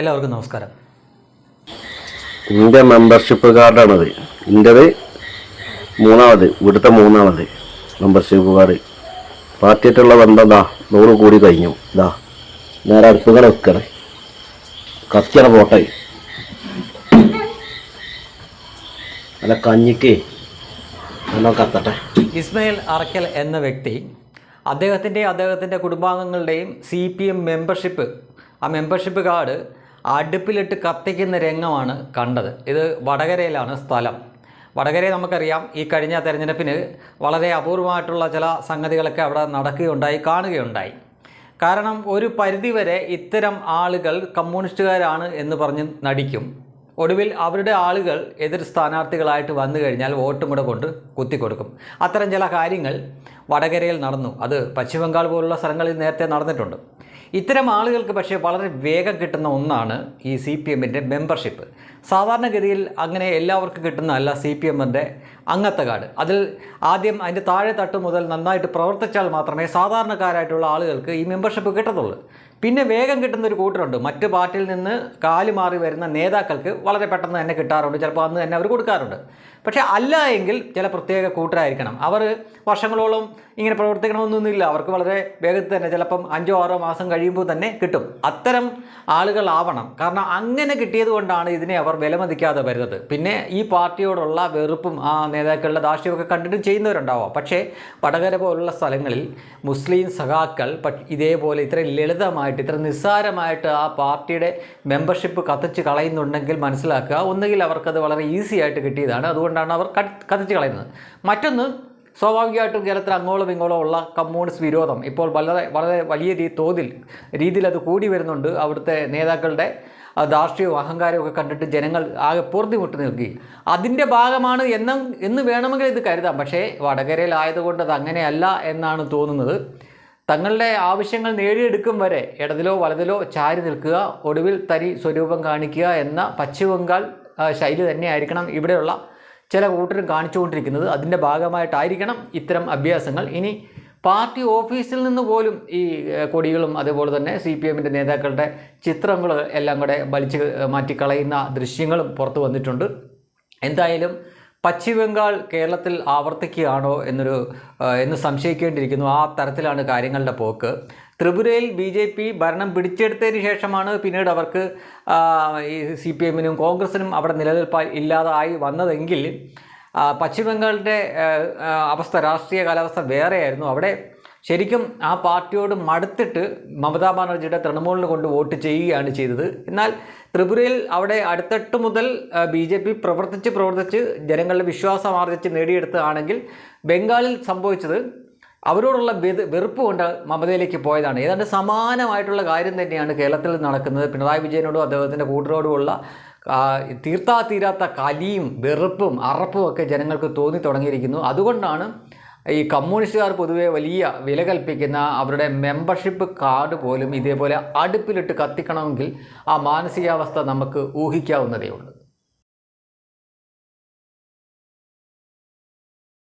എല്ലാവർക്കും നമസ്കാരം. എന്റെ മെമ്പർഷിപ്പ് കാർഡാണത് ഇന്ത്യത് മൂന്നാമത് ഇവിടുത്തെ മൂന്നാമത് മെമ്പർഷിപ്പ് കാർഡ് പാർട്ടിയായിട്ടുള്ള ബന്ധം ദാ നൂറ് കൂടി കഴിഞ്ഞു. ദാ നേരെ അടുപ്പുകൾ വെക്കണേ. കത്തിയാണ് പോട്ടെ. അല്ല കഞ്ഞിക്ക് നല്ല കത്തട്ടെ. ഇസ്മയിൽ അറക്കൽ എന്ന വ്യക്തി അദ്ദേഹത്തിന്റെയും അദ്ദേഹത്തിന്റെ കുടുംബാംഗങ്ങളുടെയും സി പി എം മെമ്പർഷിപ്പ് ആ മെമ്പർഷിപ്പ് കാർഡ് അടുപ്പിലിട്ട് കത്തിക്കുന്ന രംഗമാണ് കണ്ടത്. ഇത് വടകരയിലാണ് സ്ഥലം. വടകരയെ നമുക്കറിയാം ഈ കഴിഞ്ഞ തെരഞ്ഞെടുപ്പിന് വളരെ അപൂർവമായിട്ടുള്ള ചില സംഗതികളൊക്കെ അവിടെ നടക്കുകയുണ്ടായി കാണുകയുണ്ടായി. കാരണം ഒരു പരിധിവരെ ഇത്തരം ആളുകൾ കമ്മ്യൂണിസ്റ്റുകാരാണ് എന്ന് പറഞ്ഞ് നടിക്കും. ഒടുവിൽ അവരുടെ ആളുകൾ എതിർ സ്ഥാനാർത്ഥികളായിട്ട് വന്നു കഴിഞ്ഞാൽ വോട്ടും കൂടെ കൊണ്ട് കുത്തിക്കൊടുക്കും. അത്തരം ചില കാര്യങ്ങൾ വടകരയിൽ നടന്നു. അത് പശ്ചിമബംഗാൾ പോലുള്ള സ്ഥലങ്ങളിൽ നേരത്തെ നടന്നിട്ടുണ്ട്. ഇത്തരം ആളുകൾക്ക് പക്ഷേ വളരെ വേഗം കിട്ടുന്ന ഒന്നാണ് ഈ സി പി എമ്മിന്റെ മെമ്പർഷിപ്പ് സാധാരണഗതിയിൽ അങ്ങനെ എല്ലാവർക്കും കിട്ടുന്നതല്ല സി പി എമ്മിന്റെ അംഗത്വ കാർഡ്. അതിൽ ആദ്യം അതിന്റെ താഴെ തട്ട് മുതൽ നന്നായിട്ട് പ്രവർത്തിച്ചാൽ മാത്രമേ സാധാരണക്കാരായിട്ടുള്ള ആളുകൾക്ക് ഈ മെമ്പർഷിപ്പ് കിട്ടത്തുള്ളൂ. പിന്നെ വേഗം കിട്ടുന്ന ഒരു കൂട്ടരുണ്ട് മറ്റ് പാർട്ടിയിൽ നിന്ന് കാൽ മാറി വരുന്ന നേതാക്കൾക്ക് വളരെ പെട്ടെന്ന് തന്നെ കിട്ടാറുണ്ട്. ചിലപ്പോൾ അന്ന് തന്നെ അവർ കൊടുക്കാറുണ്ട്. പക്ഷേ അല്ല എങ്കിൽ ചില പ്രത്യേക കൂട്ടരായിരിക്കണം. അവർ വർഷങ്ങളോളം ഇങ്ങനെ പ്രവർത്തിക്കണമെന്നൊന്നുമില്ല. അവർക്ക് വളരെ വേഗത്തിൽ തന്നെ ചിലപ്പം അഞ്ചോ ആറോ മാസം കഴിയുമ്പോൾ തന്നെ കിട്ടും. അത്തരം ആളുകളാവണം. കാരണം അങ്ങനെ കിട്ടിയത് കൊണ്ടാണ് ഇതിനെ അവർ വിലമതിക്കാതെ വരുന്നത്. പിന്നെ ഈ പാർട്ടിയോടുള്ള വെറുപ്പും ആ നേതാക്കളുടെ ദാഷ്ട്യമൊക്കെ കണ്ടിട്ട് ചെയ്യുന്നവരുണ്ടാവാം. പക്ഷേ വടകര പോലുള്ള സ്ഥലങ്ങളിൽ മുസ്ലിം സഖാക്കൾ ഇതേപോലെ ഇത്ര ലളിതമായിട്ട് ഇത്ര നിസ്സാരമായിട്ട് ആ പാർട്ടിയുടെ മെമ്പർഷിപ്പ് കത്തിച്ച് കളയുന്നുണ്ടെങ്കിൽ മനസ്സിലാക്കുക. ഒന്നുകിൽ അവർക്കത് വളരെ ഈസി ആയിട്ട് കിട്ടിയതാണ്. അതുകൊണ്ടാണ് അവർ കത്ത്- കത്തിച്ച് കളയുന്നത്. മറ്റൊന്ന് സ്വാഭാവികമായിട്ടും കേരളത്തിൽ അങ്ങോളം ഇങ്ങോളം ഉള്ള കമ്മ്യൂണിസ്റ്റ് വിരോധം. ഇപ്പോൾ വളരെ വളരെ വലിയ രീതി തോതിൽ രീതിയിൽ അത് കൂടി വരുന്നുണ്ട്. അവിടുത്തെ നേതാക്കളുടെ ധാർഷ്ട്യവും അഹങ്കാരവും ഒക്കെ കണ്ടിട്ട് ജനങ്ങൾ ആകെ പൊറുതിമുട്ടി നിൽക്കി. അതിന്റെ ഭാഗമാണ് എന്നും എന്ന് വേണമെങ്കിൽ ഇത് കരുതാം. പക്ഷേ വടകരയിലായതുകൊണ്ട് അത് അങ്ങനെയല്ല എന്നാണ് തോന്നുന്നത്. തങ്ങളുടെ ആവശ്യങ്ങൾ നേടിയെടുക്കും വരെ ഇടതിലോ വലതിലോ ചാരി നിൽക്കുക ഒടുവിൽ തരി സ്വരൂപം കാണിക്കുക എന്ന പശ്ചിമബംഗാൾ ശൈലി തന്നെയായിരിക്കണം ഇവിടെയുള്ള ചില കൂട്ടരും കാണിച്ചുകൊണ്ടിരിക്കുന്നത്. അതിന്റെ ഭാഗമായിട്ടായിരിക്കണം ഇത്തരം അഭ്യാസങ്ങൾ. ഇനി പാർട്ടി ഓഫീസിൽ നിന്ന് പോലും ഈ കൊടികളും അതുപോലെ തന്നെ സി പി എമ്മിന്റെ നേതാക്കളുടെ ചിത്രങ്ങൾ എല്ലാം കൂടെ വലിച്ച് മാറ്റിക്കളയുന്ന ദൃശ്യങ്ങളും പുറത്തു വന്നിട്ടുണ്ട്. എന്തായാലും പശ്ചിമ ബംഗാൾ കേരളത്തിൽ ആവർത്തിക്കുകയാണോ എന്നൊരു എന്ന് സംശയിക്കേണ്ടിയിരിക്കുന്നു ആ തരത്തിലാണ് കാര്യങ്ങളുടെ പോക്ക്. ത്രിപുരയിൽ ബി ജെ പി ഭരണം പിടിച്ചെടുത്തതിന് ശേഷമാണ് പിന്നീട് അവർക്ക് ഈ സി പി എമ്മിനും കോൺഗ്രസിനും അവിടെ നിലനിൽപ്പ് ഇല്ലാതായി വന്നതെങ്കിൽ പശ്ചിമബംഗാളിന്റെ അവസ്ഥ രാഷ്ട്രീയ കാലാവസ്ഥ വേറെയായിരുന്നു. അവിടെ ശരിക്കും ആ പാർട്ടിയോട് മടുത്തിട്ട് മമതാ ബാനർജിയുടെ തൃണമൂലിന് കൊണ്ട് വോട്ട് ചെയ്യുകയാണ് ചെയ്തത്. എന്നാൽ ത്രിപുരയിൽ അവിടെ അടുത്തെട്ട് മുതൽ ബി ജെ പി പ്രവർത്തിച്ച് പ്രവർത്തിച്ച് ജനങ്ങളുടെ വിശ്വാസം ആർജിച്ച് നേടിയെടുത്തതാണെങ്കിൽ ബംഗാളിൽ സംഭവിച്ചത് അവരോടുള്ള വെറുപ്പ് കൊണ്ട് മമതയിലേക്ക് പോയതാണ്. ഏതാണ്ട് സമാനമായിട്ടുള്ള കാര്യം തന്നെയാണ് കേരളത്തിൽ നടക്കുന്നത്. പിണറായി വിജയനോടും അദ്ദേഹത്തിന്റെ കൂട്ടരോടുമുള്ള തീർത്താ തീരാത്ത കലിയും വെറുപ്പും അറപ്പും ഒക്കെ ജനങ്ങൾക്ക് തോന്നി തുടങ്ങിയിരിക്കുന്നു. അതുകൊണ്ടാണ് ഈ കമ്മ്യൂണിസ്റ്റുകാർ പൊതുവെ വലിയ വില കൽപ്പിക്കുന്ന അവരുടെ മെമ്പർഷിപ്പ് കാർഡ് പോലും ഇതേപോലെ അടുപ്പിലിട്ട് കത്തിക്കണമെങ്കിൽ ആ മാനസികാവസ്ഥ നമുക്ക് ഊഹിക്കാവുന്നതേ ഉള്ളൂ